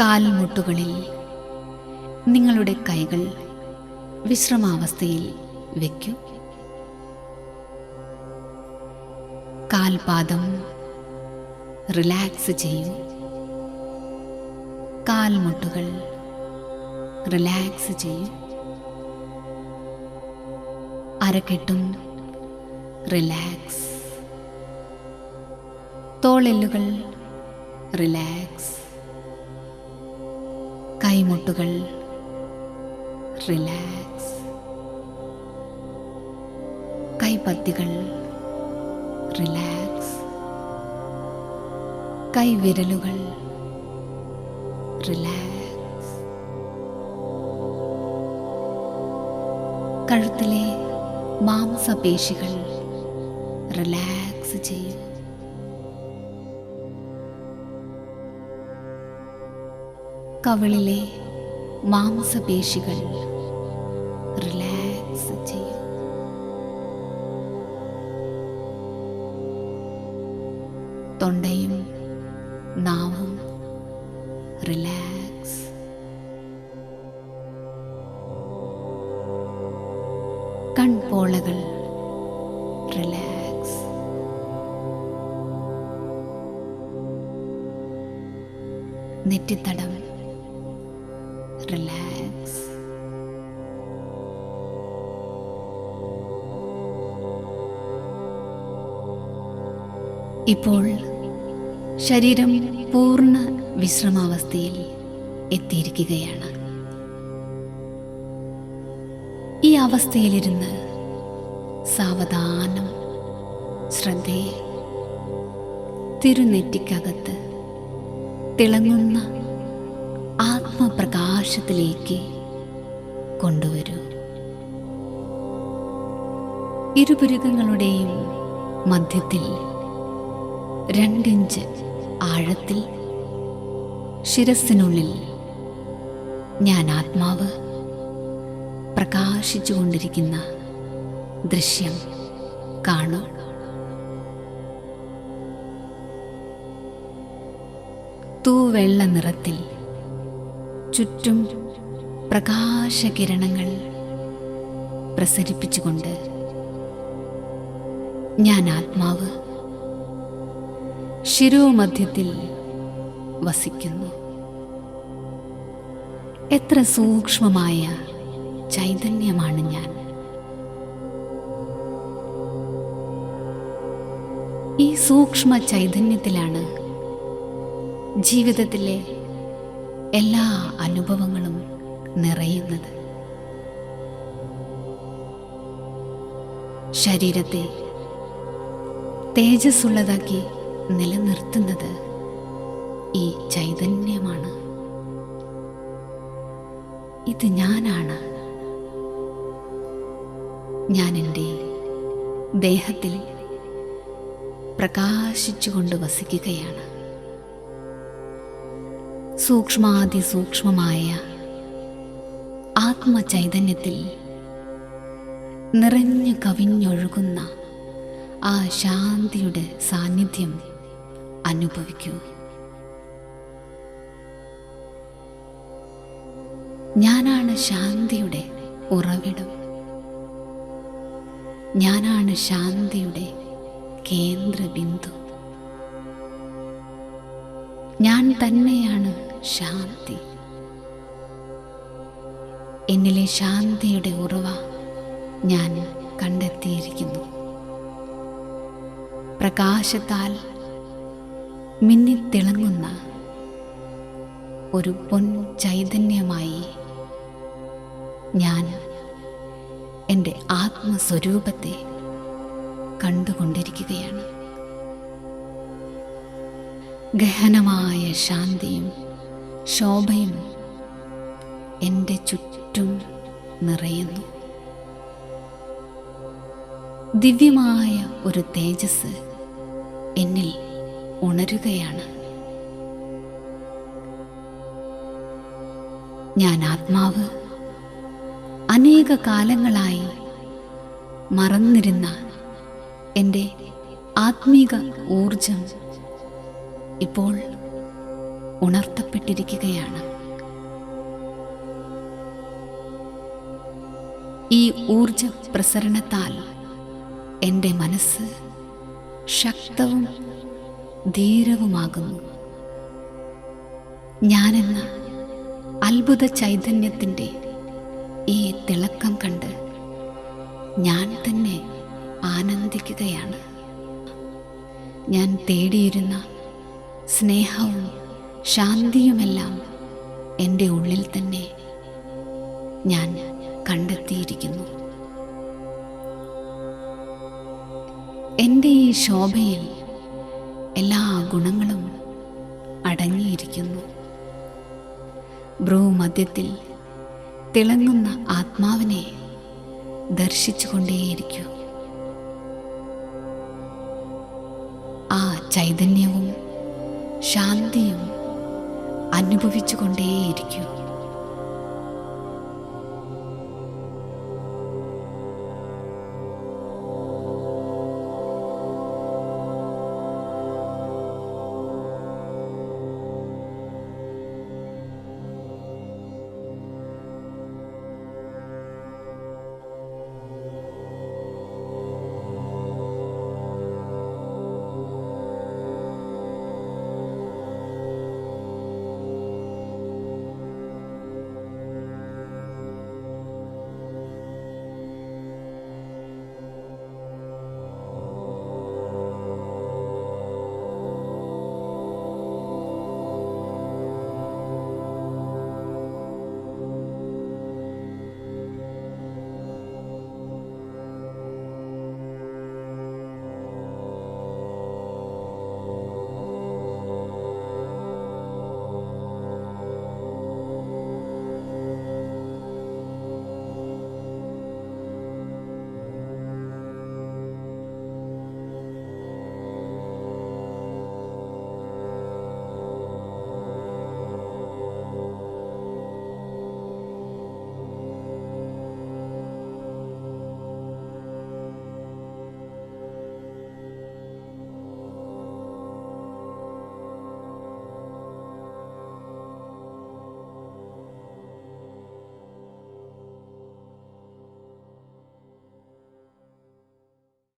കാൽമുട്ടുകളിൽ നിങ്ങളുടെ കൈകൾ വിശ്രമാവസ്ഥയിൽ വയ്ക്കൂ കാൽപാദം റിലാക്സ് ചെയ്യൂ. കാൽമുട്ടുകൾ റിലാക്സ് ചെയ്യൂ. അരക്കെട്ടും റിലാക്സ്. തോളെല്ലുകൾ റിലാക്സ്. കൈമുട്ടുകൾ. റിലാക്സ്. കൈപ്പത്തികൾ. റിലാക്സ്. കൈവിരലുകൾ. റിലാക്സ്. കഴുത്തിലെ മാംസപേശികൾ. റിലാക്സ് ചെയ്യൂ. കവിളിലെ മാംസപേശികൾ. റിലാക്സ് ചെയ്യും. തൊണ്ടയും നാവും റിലാക്സ്. കൺപോളകൾ റിലാക്സ്. നെറ്റിത്തടം ഇപ്പോൾ ശരീരം പൂർണ വിശ്രമാവസ്ഥയിൽ എത്തിയിരിക്കുകയാണ്. ഈ അവസ്ഥയിലിരുന്ന് സാവധാനം ശ്രദ്ധയെ തിരുനെറ്റിക്കകത്ത് തിളങ്ങുന്ന ആത്മപ്രകാശത്തിലേക്ക് കൊണ്ടുവരൂ. ഇരുപുരുകങ്ങളുടെയും മധ്യത്തിൽ രണ്ടിഞ്ച് ആഴത്തിൽ ശിരസിനുള്ളിൽ ഞാൻ ആത്മാവ് പ്രകാശിച്ചുകൊണ്ടിരിക്കുന്ന ദൃശ്യം കാണൂ. തൂവെള്ള നിറത്തിൽ ചുറ്റും പ്രകാശകിരണങ്ങൾ പ്രസരിപ്പിച്ചുകൊണ്ട് ഞാൻ ആത്മാവ് ശിരോമധ്യത്തിൽ വസിക്കുന്നു. എത്ര സൂക്ഷ്മമായ ചൈതന്യമാണ് ഞാൻ. ഈ സൂക്ഷ്മ ചൈതന്യത്തിലാണ് ജീവിതത്തിലെ എല്ലാ അനുഭവങ്ങളും നിറയുന്നത്. ശരീരത്തെ തേജസ്സുള്ളതാക്കി നിലനിർത്തുന്നത് ഈ ചൈതന്യമാണ്. ഇത് ഞാനാണ്. ഞാൻ എന്റെ ദേഹത്തിൽ പ്രകാശിച്ചുകൊണ്ട് വസിക്കുകയാണ്. സൂക്ഷ്മാതിസൂക്ഷ്മമായ ആത്മചൈതന്യത്തിൽ നിറഞ്ഞു കവിഞ്ഞൊഴുകുന്ന ആ ശാന്തിയുടെ സാന്നിധ്യം അനുഭവിക്കൂ. ഞാനാണ് ശാന്തിയുടെ ഉറവിടം. ഞാനാണ് ശാന്തിയുടെ കേന്ദ്രബിന്ദു. ഞാൻ തന്നെയാണ് ശാന്തി. എന്നിലെ ശാന്തിയുടെ ഉറവ ഞാൻ കണ്ടെത്തിയിരിക്കുന്നു. പ്രകാശത്താൽ മിന്നിത്തിളങ്ങുന്ന ഒരു പൊൻ ചൈതന്യമായി ഞാൻ എന്റെ ആത്മസ്വരൂപത്തെ കണ്ടുകൊണ്ടിരിക്കുകയാണ്. ഗഹനമായ ശാന്തിയും ശോഭയും എന്റെ ചുറ്റും നിറയുന്നു. ദിവ്യമായ ഒരു തേജസ് എന്നിൽ ഉണരുകയാണ്. ഞാൻ ആത്മാവ് അനേക കാലങ്ങളായി മറന്നിരുന്ന എന്റെ ആത്മീക ഊർജം ഇപ്പോൾ ഉണർത്തപ്പെട്ടിരിക്കുകയാണ്. ഈ ഊർജ പ്രസരണത്താൽ എന്റെ മനസ്സ് ശക്തവും ധീരവുമാകുന്നു. ഞാനെന്ന അത്ഭുത ചൈതന്യത്തിന്റെ ഈ തിളക്കം കണ്ട് ഞാൻ തന്നെ ആനന്ദിക്കുകയാണ്. ഞാൻ തേടിയിരുന്ന സ്നേഹവും ശാന്തിയുമെല്ലാം എന്റെ ഉള്ളിൽ തന്നെ ഞാൻ കണ്ടെത്തിയിരിക്കുന്നു. എന്റെ ഈ ശോഭയിൽ എല്ലാ ഗുണങ്ങളും അടങ്ങിയിരിക്കുന്നു. ഭ്രൂമധ്യത്തിൽ തിളങ്ങുന്ന ആത്മാവിനെ ദർശിച്ചുകൊണ്ടേയിരിക്കൂ. ആ ചൈതന്യവും ശാന്തിയും അനുഭവിച്ചുകൊണ്ടേയിരിക്കൂ.